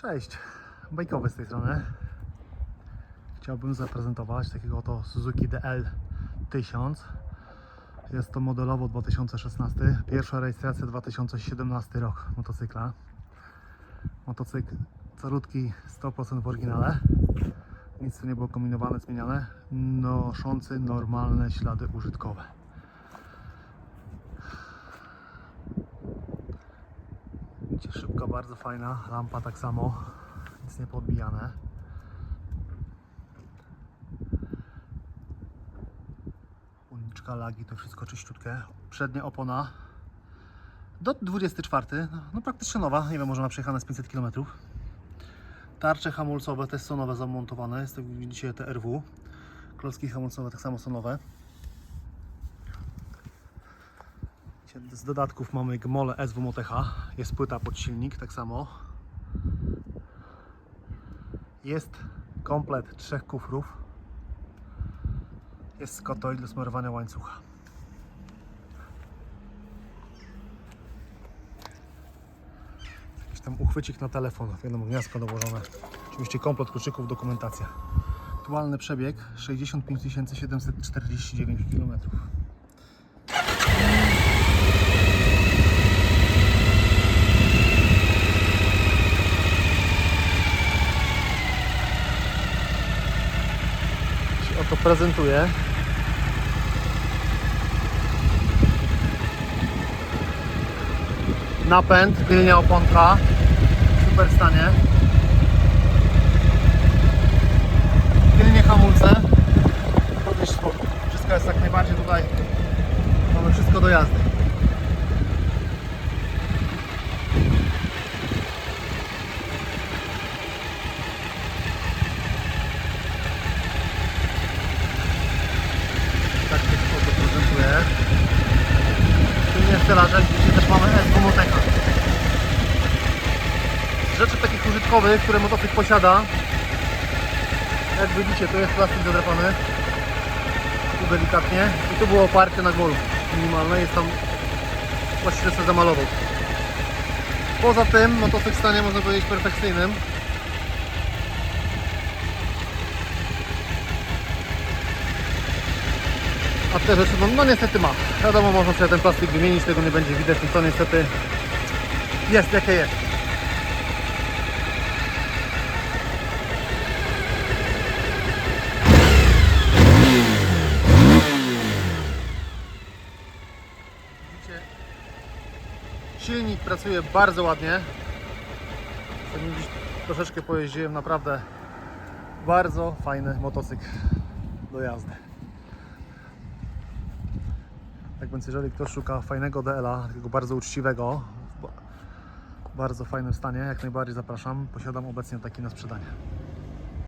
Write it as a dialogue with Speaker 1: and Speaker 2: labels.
Speaker 1: Cześć, bajkowy z tej strony. Chciałbym zaprezentować takiego oto Suzuki DL 1000. Jest to modelowo 2016, pierwsza rejestracja 2017 rok motocykla. Motocykl calutki 100% w oryginale. Nic tu nie było kombinowane, zmieniane. Noszący normalne ślady użytkowe. Szybka, bardzo fajna, lampa tak samo, nic nie podbijane. Uniczka, lagi, to wszystko czyściutkie. Przednia opona do 24, no, no praktycznie nowa, nie wiem, może ma przejechane z 500 km. Tarcze hamulcowe też są nowe zamontowane, jest to widzicie te RW. Klocki hamulcowe tak samo są nowe. Z dodatków mamy Gmole SW Motecha. Jest płyta pod silnik, tak samo. Jest komplet trzech kufrów. Jest skotoil do smarowania łańcucha. Jakiś tam uchwycik na telefon, wiadomo, gniazdko dołożone. Oczywiście komplet kluczyków, dokumentacja. Aktualny przebieg 65 749 km. Oto prezentuje. Napęd, tylnia oponka, w super stanie. Tylnie hamulce. Również Wszystko jest jak najbardziej tutaj. Mamy wszystko do jazdy. Tak się to prezentuje. Stelażek, gdzie też mamy SW Moteka. Z rzeczy takich użytkowych, które motocykl posiada, jak widzicie, to jest plastik zadrapany. Tu delikatnie. I tu było oparcie na golu minimalne. Jest tam właściwie sobie zamalował. Poza tym motocykl w stanie można powiedzieć perfekcyjnym. A te rzeczy, no, no niestety ma. Wiadomo, można sobie ten plastik wymienić, tego nie będzie widać, no to niestety jest jakie jest. Widzicie, silnik pracuje bardzo ładnie. Nim dziś troszeczkę pojeździłem, naprawdę bardzo fajny motocykl do jazdy. Tak więc jeżeli ktoś szuka fajnego DL-a, takiego bardzo uczciwego, w ba- bardzo fajnym stanie, jak najbardziej zapraszam. Posiadam obecnie taki na sprzedanie.